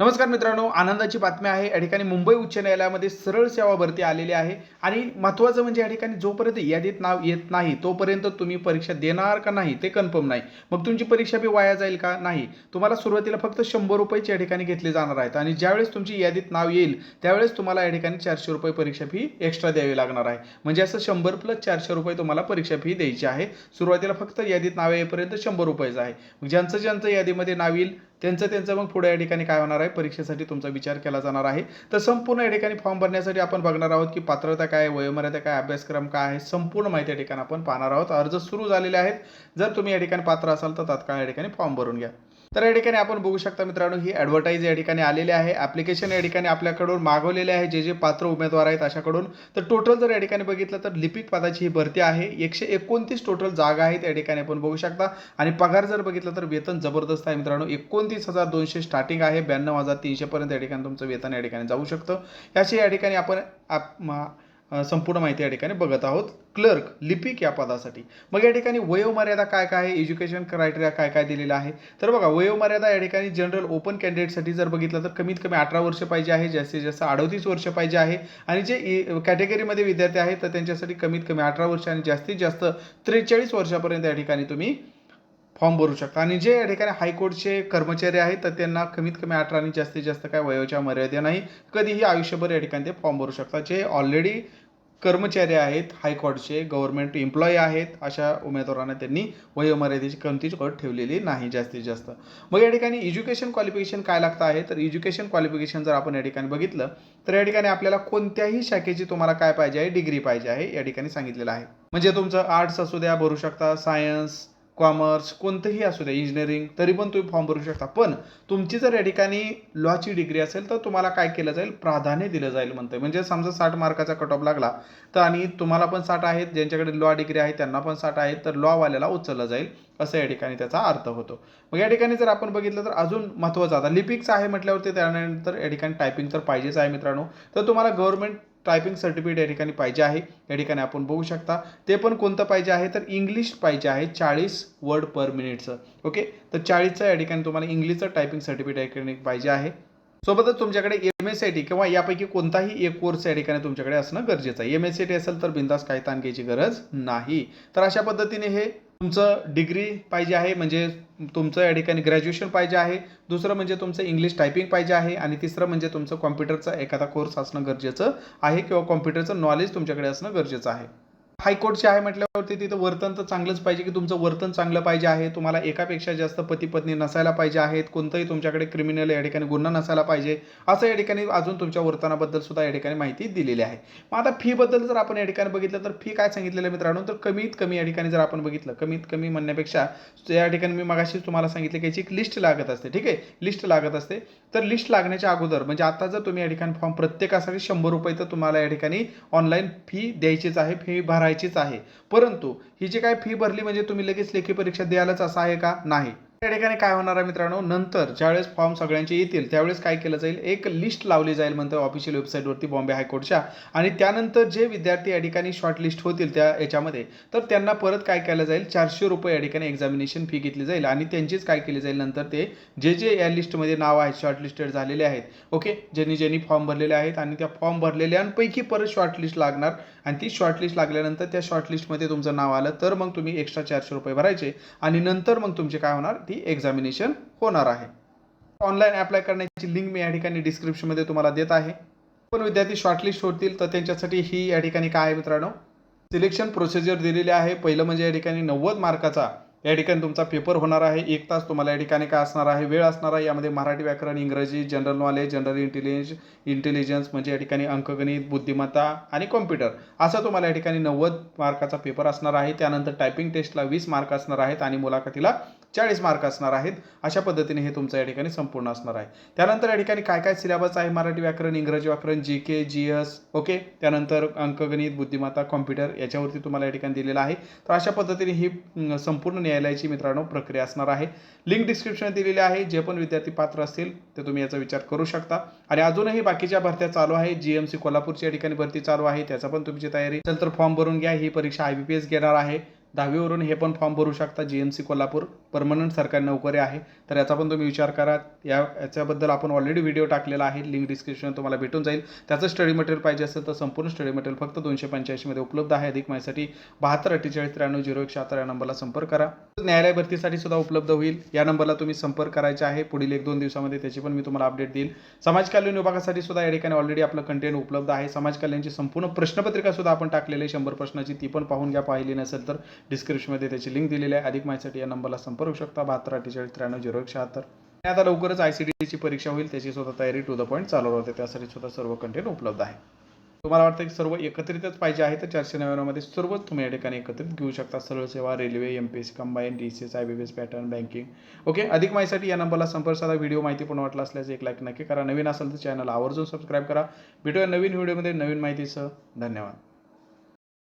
नमस्कार मित्रांनो आनंदाची बातमी आहे. या ठिकाणी मुंबई उच्च न्यायालयामध्ये सरळ सेवा भरती आलेली आहे. आणि महत्त्वाचं म्हणजे या ठिकाणी जोपर्यंत यादीत नाव येत नाही तोपर्यंत तुम्ही परीक्षा देणार का नाही ते कन्फर्म नाही. मग तुमची परीक्षा बी वाया जाईल का नाही? तुम्हाला सुरुवातीला फक्त शंभर रुपयेच या ठिकाणी घेतले जाणार आहेत. आणि ज्यावेळेस तुमची यादीत नाव येईल त्यावेळेस तुम्हाला या ठिकाणी चारशे रुपये परीक्षा फी एक्स्ट्रा द्यावी लागणार आहे. म्हणजे असं शंभर प्लस चारशे रुपये तुम्हाला परीक्षा फी द्यायची आहे. सुरुवातीला फक्त यादीत नाव येईपर्यंत शंभर रुपयेच आहे. ज्यांचं ज्यांचं यादीमध्ये नाव येईल त्यांचं त्यांचं मग पुढे या ठिकाणी काय होणार आहे? परीक्षेसाठी तुमचा विचार केला जाणार आहे. तर संपूर्ण या ठिकाणी फॉर्म भरण्यासाठी आपण बघणार आहोत की पात्रता काय वयोमर्यादा काय अभ्यासक्रम काय आहे संपूर्ण माहिती या ठिकाणी आपण पाहणार आहोत. अर्ज सुरू झालेले आहेत. जर तुम्ही या ठिकाणी पात्र असाल तर तात्काळ या ठिकाणी फॉर्म भरून घ्या. तर या ठिकाणी आपण बघू शकता मित्रांनो ही ॲडव्हर्टाईज या ठिकाणी आलेली आहे. ॲप्लिकेशन या ठिकाणी आपल्याकडून मागवलेले आहे. जे जे पात्र उमेदवार आहेत अशाकडून. तर टोटल जर या ठिकाणी बघितलं तर लिपिक पदाची ही भरती आहे. एकशे एकोणतीस टोटल जागा आहेत या ठिकाणी आपण बघू शकता. आणि पगार जर बघितलं तर वेतन जबरदस्त आहे मित्रांनो. एकोणतीस हजार दोनशे स्टार्टिंग आहे. ब्याण्णव हजार तीनशेपर्यंत या ठिकाणी तुमचं वेतन या ठिकाणी जाऊ शकतं. याची या ठिकाणी आपण आप- संपूर्ण माहिती या ठिकाणी बघत आहोत. क्लर्क लिपिक या पदासाठी. मग या ठिकाणी वयोमर्यादा काय काय आहे? एज्युकेशन क्रायटेरिया काय काय दिलेलं आहे? तर बघा वयोमर्यादा या ठिकाणी जनरल ओपन कॅन्डिडेटसाठी जर बघितलं तर कमीत कमी अठरा वर्ष पाहिजे आहे जास्तीत जास्त अडतीस वर्ष पाहिजे आहे. आणि जे कॅटेगरीमध्ये विद्यार्थी आहेत तर त्यांच्यासाठी कमीत कमी अठरा वर्ष आणि जास्तीत जास्त त्रेचाळीस वर्षापर्यंत या ठिकाणी तुम्ही फॉर्म भरू शकता. आणि जे या ठिकाणी हायकोर्टचे कर्मचारी आहेत तर त्यांना कमीत कमी अठरा आणि जास्तीत जास्त काय वयोच्या मर्यादा नाही. कधीही आयुष्यभर या ठिकाणी ते फॉर्म भरू शकतात जे ऑलरेडी कर्मचारी आहेत हायकोर्टचे गव्हर्नमेंट एम्प्लॉई आहेत अशा उमेदवारांना त्यांनी वयोमर्यादेची कोणतीच अट ठेवलेली नाही जास्तीत जास्त. मग या ठिकाणी एज्युकेशन क्वालिफिकेशन काय लागतं आहे? तर एज्युकेशन क्वालिफिकेशन जर आपण या ठिकाणी बघितलं तर या ठिकाणी आपल्याला कोणत्याही शाखेची तुम्हाला काय पाहिजे आहे? डिग्री पाहिजे आहे या ठिकाणी सांगितलेलं आहे. म्हणजे तुमचं आर्ट्स असू द्या भरू शकता. सायन्स कॉमर्स कोणतंही असू द्या इंजिनिअरिंग तरी पण तुम्ही फॉर्म भरू शकता. पण तुमची जर या ठिकाणी लॉची डिग्री असेल तर तुम्हाला काय केलं जाईल? प्राधान्य दिलं जाईल म्हणतंय. म्हणजे समजा साठ मार्काचा कट ऑफ लागला तर आणि तुम्हाला पण साठ आहेत ज्यांच्याकडे लॉ डिग्री आहे त्यांना पण साठ आहेत तर लॉवाल्याला उचललं जाईल असं या ठिकाणी त्याचा अर्थ होतो. मग या ठिकाणी जर आपण बघितलं तर अजून महत्त्वाचं आता लिपिक्स आहे म्हटल्यावरती त्यानंतर या ठिकाणी टायपिंग तर पाहिजेच आहे मित्रांनो. तर तुम्हाला गव्हर्नमेंट टायपिंग सर्टिफिकेट या ठिकाणी पाहिजे आहे. या ठिकाणी आपण बघू शकता. ते पण कोणतं पाहिजे आहे? तर इंग्लिश पाहिजे आहे चाळीस वर्ड पर मिनिटचं ओके तर चाळीसचं या ठिकाणी तुम्हाला इंग्लिशचं टायपिंग सर्टिफिकेट या ठिकाणी पाहिजे आहे. सोबतच तुमच्याकडे एम एस सी टी किंवा यापैकी कोणताही एक कोर्स या ठिकाणी तुमच्याकडे असणं गरजेचं आहे. एम एस सी टी असेल तर बिंदास काही ताण घ्यायची गरज नाही. तर अशा पद्धतीने हे तुमचं डिग्री पाहिजे आहे म्हणजे तुमचं या ठिकाणी ग्रॅज्युएशन पाहिजे आहे. दुसरं म्हणजे तुमचं इंग्लिश टायपिंग पाहिजे आहे. आणि तिसरं म्हणजे तुमचं कॉम्प्युटरचा एखादा कोर्स असणं गरजेचं आहे किंवा कॉम्प्युटरचं नॉलेज तुमच्याकडे असणं गरजेचं आहे. हायकोर्टचे आहे म्हटल्यावरती तिथं वर्तन तर चांगलंच पाहिजे की तुमचं वर्तन चांगलं पाहिजे आहे. तुम्हाला एकापेक्षा जास्त पती पत्नी नसायला पाहिजे आहेत. कोणतंही तुमच्याकडे क्रिमिनल या ठिकाणी गुन्हा नसायला पाहिजे. असं या ठिकाणी अजून तुमच्या वर्तनाबद्दल सुद्धा या ठिकाणी माहिती दिलेली आहे. मग आता फीबद्दल जर आपण या ठिकाणी बघितलं तर फी काय सांगितलेलं मित्रांनो? तर कमीत कमी या ठिकाणी जर आपण बघितलं कमीत कमी म्हणण्यापेक्षा या ठिकाणी मी मगाशीच तुम्हाला सांगितलं की याची एक लिस्ट लागत असते. ठीक आहे? लिस्ट लागत असते. तर लिस्ट लागण्याच्या अगोदर म्हणजे आता जर तुम्ही या ठिकाणी फॉर्म प्रत्येकासाठी शंभर रुपये तर तुम्हाला या ठिकाणी ऑनलाईन फी द्यायचीच आहे. फी भरा भरायचीच आहे. परंतु ही जी काय फी भरली म्हणजे तुम्ही लगेच लेखी परीक्षा द्यायलाच असं आहे का? नाही. त्या ठिकाणी काय होणार आहे मित्रांनो? नंतर ज्यावेळेस फॉर्म सगळ्यांचे येतील त्यावेळेस काय केलं जाईल? एक लिस्ट लावली जाईल म्हणतं ऑफिशियल वेबसाईटवरती बॉम्बे हायकोर्टच्या. आणि त्यानंतर जे विद्यार्थी या ठिकाणी शॉर्टलिस्ट होतील त्या याच्यामध्ये तर त्यांना परत काय केलं जाईल? चारशे रुपये या ठिकाणी एक्झामिनेशन फी घेतली जाईल. आणि त्यांचीच काय केली जाईल नंतर ते जे जे या लिस्टमध्ये नाव आहेत शॉर्टलिस्टेड झालेले आहेत ओके ज्यांनी ज्यांनी फॉर्म भरलेले आहेत आणि त्या फॉर्म भरलेल्यांपैकी परत शॉर्टलिस्ट लागणार. आणि ती शॉर्टलिस्ट लागल्यानंतर त्या शॉर्टलिस्टमध्ये तुमचं नाव आलं तर मग तुम्ही एक्स्ट्रा चारशे रुपये भरायचे. आणि नंतर मग तुमचे काय होणार? ती एक्झामिनेशन होणार आहे. ऑनलाईन अप्लाय करण्याची लिंक मी या ठिकाणी डिस्क्रिप्शनमध्ये तुम्हाला देत आहे. पण विद्यार्थी शॉर्टलिस्ट होतील तर त्यांच्यासाठी ही या ठिकाणी काय आहे मित्रांनो? सिलेक्शन प्रोसिजर दिलेली आहे. पहिलं म्हणजे या ठिकाणी नव्वद मार्काचा या ठिकाणी तुमचा पेपर होणार आहे. एक तास तुम्हाला या ठिकाणी काय असणार आहे? वेळ असणार आहे. यामध्ये मराठी व्याकरण इंग्रजी general knowledge general intelligence intelligence म्हणजे या ठिकाणी अंकगणित बुद्धिमत्ता आणि कॉम्प्युटर असा तुम्हाला या ठिकाणी नव्वद मार्काचा पेपर असणार आहे. त्यानंतर टायपिंग टेस्टला वीस मार्क असणार आहेत आणि मुलाखतीला चाळीस मार्क असणार आहेत. अशा पद्धतीने हे तुमचं या ठिकाणी संपूर्ण असणार आहे. त्यानंतर या ठिकाणी काय काय सिलेबस आहे? मराठी व्याकरण इंग्रजी व्याकरण जी के जी एस ओके त्यानंतर अंकगणित बुद्धिमत्ता कॉम्प्युटर याच्यावरती तुम्हाला या ठिकाणी दिलेलं आहे. तर अशा पद्धतीने ही संपूर्ण न्यायालयाची मित्रांनो प्रक्रिया असणार आहे. लिंक डिस्क्रिप्शन दिलेली आहे. जे पण विद्यार्थी पात्र असतील ते तुम्ही याचा विचार करू शकता. आणि अजूनही बाकीच्या भरत्या चालू आहे. जी एम सी कोल्हापूरची या ठिकाणी भरती चालू आहे. त्याचा पण तुमची तयारी. असेल तर फॉर्म भरून घ्या. ही परीक्षा आय बी पी एस घेणार आहे. दहावीवरून हे पण फॉर्म भरू शकता. G M C Kolhapur. Permanent सरकारी नोकरी आहे. तर याचा पण तुम्ही विचार करा. या याच्याबद्दल आपण ऑलरेडी व्हिडिओ टाकलेला आहे. लिंक डिस्क्रिप्शन तुम्हाला भेटून जाईल. त्याचं स्टडी मटेरियल पाहिजे असेल तर संपूर्ण स्टडी मटेरियल फक्त दोनशे पंच्याऐंशीमध्ये उपलब्ध आहे. अधिक माहितीसाठी बहात्तर अठ्ठेचाळीस त्र्याण्णव झिरो एक शहात्तर या नंबरला संपर्क करा. न्यायालय भरतीसाठी सुद्धा उपलब्ध होईल. या नंबरला तुम्ही संपर्क करायचा आहे. पुढील एक दोन दिवसामध्ये त्याची पण मी तुम्हाला अपडेट देईल. समाज कल्याण विभागासाठी सुद्धा या ठिकाणी ऑलरेडी आपलं कंटेंट उपलब्ध आहे. समाज कल्याणची संपूर्ण प्रश्नपत्रिका सुद्धा आपण टाकलेली आहे. शंभर प्रश्नाची ती पण पाहून घ्या. पाहिली नसेल तर डिस्क्रिप्शनमध्ये त्याची लिंक दिलेली आहे. अधिक माहितीसाठी या नंबरला संपर्क करू शकता. बहात्तर अठ्ठेचाळीस त्र्याण्णव झिरो एक शहात्तर. आणि आता लवकरच आय सी डीची परीक्षा होईल. त्याची सुद्धा तयारी टू द पॉईंट चालू होते. त्यासाठी सुद्धा सर्व कंटेंट उपलब्ध आहे. तुम्हाला वाटतं की सर्व एकत्रितच पाहिजे आहे तर चारशे नव्याण्णवमध्ये सर्वच तुम्ही या ठिकाणी एकत्रित घेऊ शकता. सरळ सेवा railway M P S C combine D C S I B B S pattern banking okay अधिक माहितीसाठी या नंबरला संपर्क साधा. व्हिडिओ माहिती पण वाटला असल्यास एक लाईक नक्की करा. नवीन असेल तर चॅनल आवर्जून सबस्क्राईब करा. भेटूया नवीन व्हिडिओमध्ये नवीन माहितीसह. धन्यवाद.